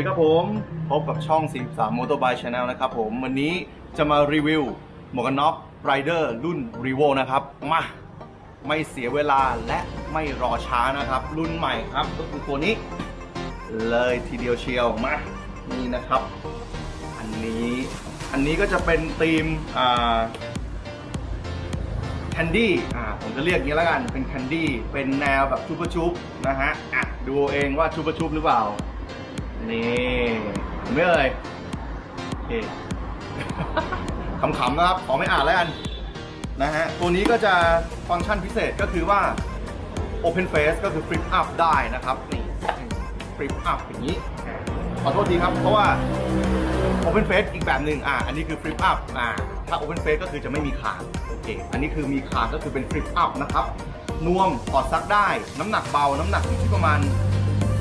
ดีครับผม พบกับช่อง 43 Motorbike Channel นะครับผม วันนี้จะมารีวิวหมวกกันน็อก Rider รุ่น Revo นะครับ มา ไม่เสียเวลาและไม่รอช้านะครับ รุ่นใหม่ครับ ก็คือตัวนี้ เลยทีเดียวเชียวมา นี่นะครับ อันนี้อันนี้ก็จะเป็นธีมอ่าแคนดี้อ่าผมจะเรียกอย่างนี้แล้วกันเป็นแคนดี้เป็นแนวแบบชุบชุบนะฮะอะดูเอาเองว่าชุบชุบหรือเปล่า นี่เห็นไหมเอ่ยโอเค ขำๆนะครับ ขอไม่อ่านแล้วกันนะฮะ ตัวนี้ก็จะฟังก์ชันพิเศษก็คือว่า Open Face ก็คือ Flip Up ได้นะครับ นี่ Flip Up อย่างนี้ ขอโทษทีครับ เพราะว่า Open Face อีกแบบหนึ่งอ่าอันนี้คือ Flip Up อ่าถ้า Open Face ก็คือจะไม่มีคางโอเค อันนี้คือมีคางก็คือเป็น Flip Up นะครับ นวมถอดซักได้ น้ำหนักเบา น้ำหนักอยู่ที่ประมาณ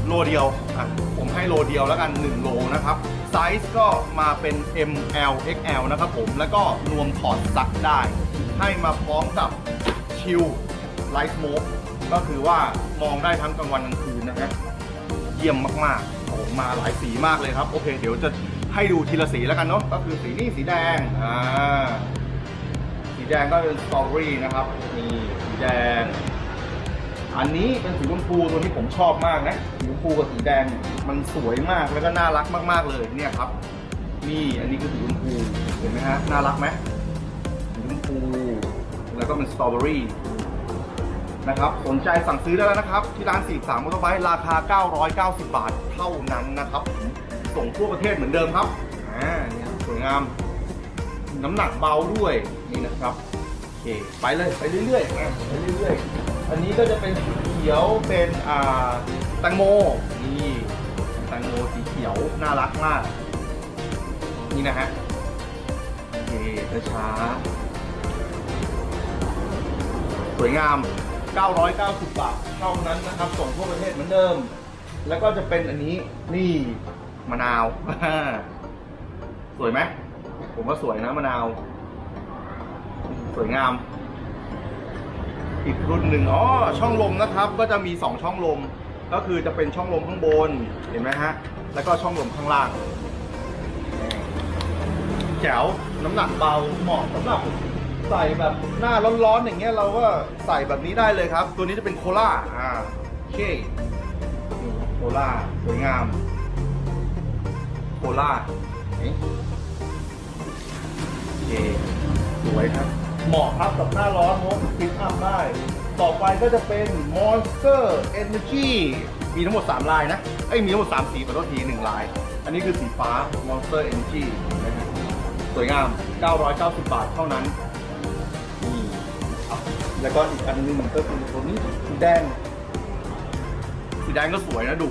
โลเดียวอะผมให้โลเดียวแล้วกัน 1 โลนะครับ ไซส์ก็มาเป็น M L X L นะครับผม แล้วก็นวมถอดซักได้ ให้มาพร้อมกับชิลไลท์โมกก็คือว่ามองได้ทั้งกลางวันกลางคืนนะฮะ เยี่ยมมากๆโอ้มาหลายสีมากเลยครับ โอเค เดี๋ยวจะให้ดูทีละสีแล้วกันเนาะ ก็คือสีนี้สีแดง อ่า สีแดงก็เป็นสตอเบอรี่นะครับ นี่สีแดง อันนี้เป็นสีชมพูตัวนี้ผมชอบมากนะสีชมพูกับสีแดงมันสวยมากแล้วก็น่ารักมากๆเลยเนี่ยครับ นี่อันนี้คือสีชมพูเห็นไหมฮะน่ารักไหมสีชมพูแล้วก็เป็นสตรอเบอรี่นะครับสนใจสั่งซื้อได้แล้วนะครับ ที่ร้าน 43มอเตอร์ไบค์ราคา 990 บาทเท่านั้นนะครับ ส่งทั่วประเทศเหมือนเดิมครับอ่าเนี่ยสวยงาม น้ำหนักเบาด้วยนี่นะครับ เค ไปเลยไปเรื่อยๆไปเรื่อยๆ อันนี้ก็จะเป็นสีเขียวเป็นอ่าแตงโมนี่แตงโมสีเขียวน่ารักมาก นี่นะฮะโอเคช้าสวยงาม 990 บาทเท่านั้นนะครับ ส่งทั่วประเทศเหมือนเดิม แล้วก็จะเป็นอันนี้นี่มะนาว สวยไหม ผมว่าสวยนะมะนาว สวยงาม อีกรุ่นหนึ่งอ๋อช่องลมนะครับ ก็จะมี2ช่องลม ก็คือจะเป็นช่องลมข้างบนเห็นไหมฮะแล้วก็ช่องลมข้างล่างแจ๋วน้ำหนักเบาเหมาะสำหรับใส่แบบหน้าร้อนๆอย่างเงี้ยเราก็ใส่แบบนี้ได้เลยครับ ตัวนี้จะเป็นโคล่าอ่าโอเคโคล่าสวยงามโคล่าโอเคสวยครับ เหมาะครับกับหน้าร้อนโน้ตฟิตอัพได้ ต่อไปก็จะเป็น Monster Energy มีทั้งหมด 3 ลายนะ เอ้ย มีทั้งหมด 3 สีขอโทษที1ลาย อันนี้คือสีฟ้า Monster Energy นะครับสวยงาม 990 บาทเท่านั้นนี่ครับแล้วก็อีกอันนึงก็คือตัวนี้สีแดง สีแดงก็สวยนะดู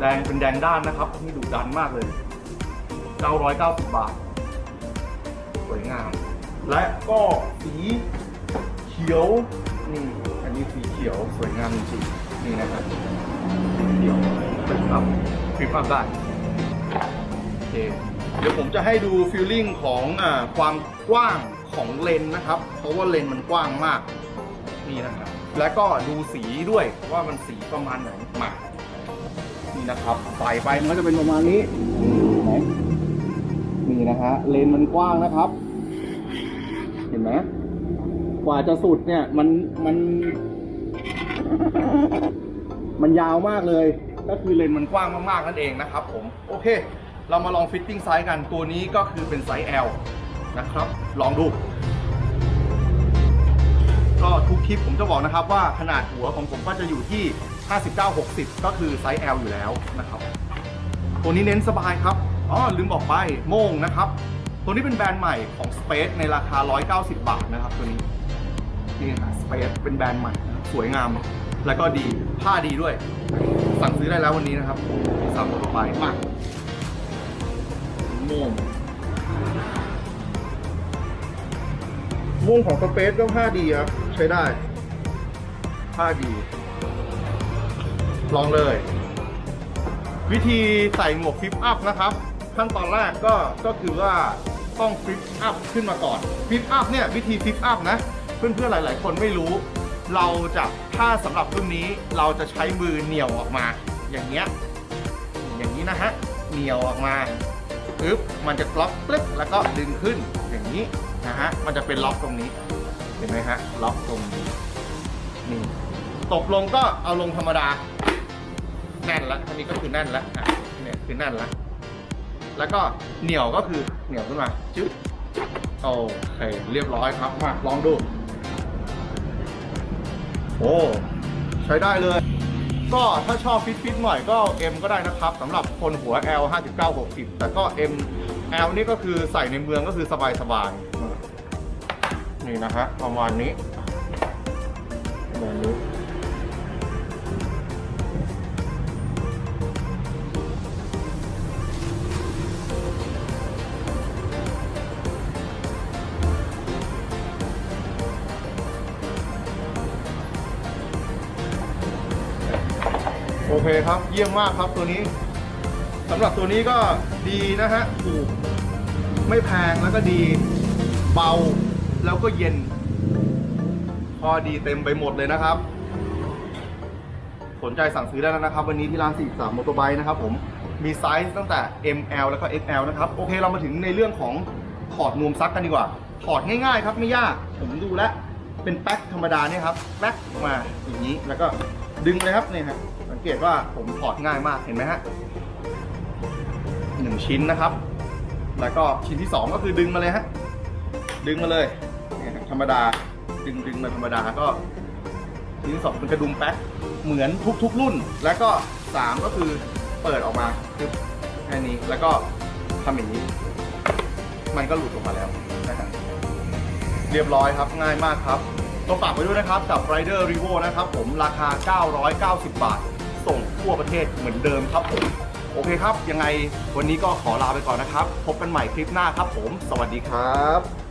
แดงเป็นแดงด้านนะครับนี่ดูดันมากเลย 990 บาท สวยงาม และก็สีเขียวนี่อันนี้สีเขียวสวยงามจริงๆนี่นะครับสีเขียวฟลิปอัพฟลิปอัพได้โอเคเดี๋ยวผมจะให้ดูฟีลลิ่งของอความกว้างของเลนนะครับ เพราะว่าเลนมันกว้างมากนี่นะครับ แล้วก็ดูสีด้วยว่ามันสีประมาณไหนมานี่นะครับใส่ไปมันก็จะเป็นประมาณนี้นไหมนี่นะฮะเลนมันกว้างนะครับ เห็นไหมกว่าจะสุดเนี่ย มันมัน มันยาวมากเลย ก็คือเลนมันกว้างมากๆนั่นเองนะครับ ผมโอเค เรามาลองฟิตติ้งไซส์กันตัวนี้ก็คือเป็นไซส์ L นะครับ ลองดู ก็ทุกคลิปผมจะบอกนะครับว่าขนาดหัวของผมก็จะอยู่ที่ 59-60 ก็คือไซส์ L อยู่แล้วนะครับ ตัวนี้เน้นสบายครับอ๋อลืมบอกไปโม่งนะครับ ตัวนี้เป็นแบรนด์ใหม่ของ Space ในราคา 190 บาทนะครับตัวนี้นี่นะ Space เป็นแบรนด์ใหม่นะครับสวยงาม แล้วก็ดีผ้าดีด้วย สั่งซื้อได้แล้ววันนี้นะครับสั่งต่อไปมาม่งม่งของ Space ก็ผ้าดีครับ ใช้ได้ผ้าดี ลองเลย วิธีใส่หมวกฟลิปอัพนะครับ ขั้นตอนแรกก็ก็คือว่า ต้องฟลิปอัพขึ้นมาก่อนฟลิปอัพเนี่ยวิธีฟลิปอัพนะ เพื่อนๆหลาย ๆ คนไม่รู้ เราจะถ้าสำหรับรุ่นนี้เราจะใช้มือเหนี่ยวออกมา อย่างเงี้ยอย่างนี้นะฮะเหนียวออกมาปึ๊บมันจะล็อกปึ๊บแล้วก็ดึงขึ้นอย่างนี้นะฮะมันจะเป็นล็อกตรงนี้เห็นไหมฮะล็อกตรงนี้นี่ตกลงก็เอาลงธรรมดา แน่นแล้วอันนี้ก็คือแน่นแล้วอะเนี่ยคือแน่นแล้ว แล้วก็เหนียวก็คือเหนียวขึ้นมาจึ๊บโอเคเรียบร้อยครับมาลองดู โอ้ใช้ได้เลย ก็ถ้าชอบฟิตฟิตๆหน่อยก็ M ก็ได้นะครับสำหรับคนหัว L 59 60 แต่ก็ M L นี่ก็คือใส่ในเมืองก็คือสบายสบายๆนี่นะฮะประมาณนี้ประมาณนี้ เคครับ เยี่ยมมากครับตัวนี้สำหรับตัวนี้ก็ดีนะฮะถูกไม่แพงแล้วก็ดีเบาแล้วก็เย็น พอดีเต็มไปหมดเลยนะครับ สนใจสั่งซื้อได้แล้วนะครับ วันนี้ที่ร้าน43 m o t o b i k e นะครับผมมีไซส์ตั้งแต่ ML แล้วก็ XL นะครับ โอเคเรามาถึงในเรื่องของถอดนวมซักกันดีกว่า ถอดง่ายๆครับไม่ยากผมดูแล้วเป็นแป๊กธรรมดาเนี่ยครับแป๊กออกมาอย่างนี้แล้วก็ดึงเลยครับเนี่ยฮะสั งเกตว่าผมถอดง่ายมากเห็นไหมฮะหนึ่งชิ้นนะครับ แล้วก็ชิ้นที่สองก็คือดึงมาเลยฮะดึงมาเลยเนี่ยธรรมดาดึงดึงมาธรรมดาก็ชิ้นที่สองเป็นกระดุมแป๊กเหมือนทุกๆรุ่น แล้วก็สามก็คือเปิดออกมาคือแค่นี้แล้วก็ทำอย่างนี้ มันก็หลุดออกมาแล้วนะครับเรียบร้อยครับง่ายมากครับต้องฝากไว้ด้วยนะครับกับ Rider r e v o นะครับผมราคา 990 บาท ส่งทั่วประเทศเหมือนเดิมครับผมโอเคครับ ยังไงวันนี้ก็ขอลาไปก่อนนะครับ พบกันใหม่คลิปหน้าครับผม สวัสดีครับ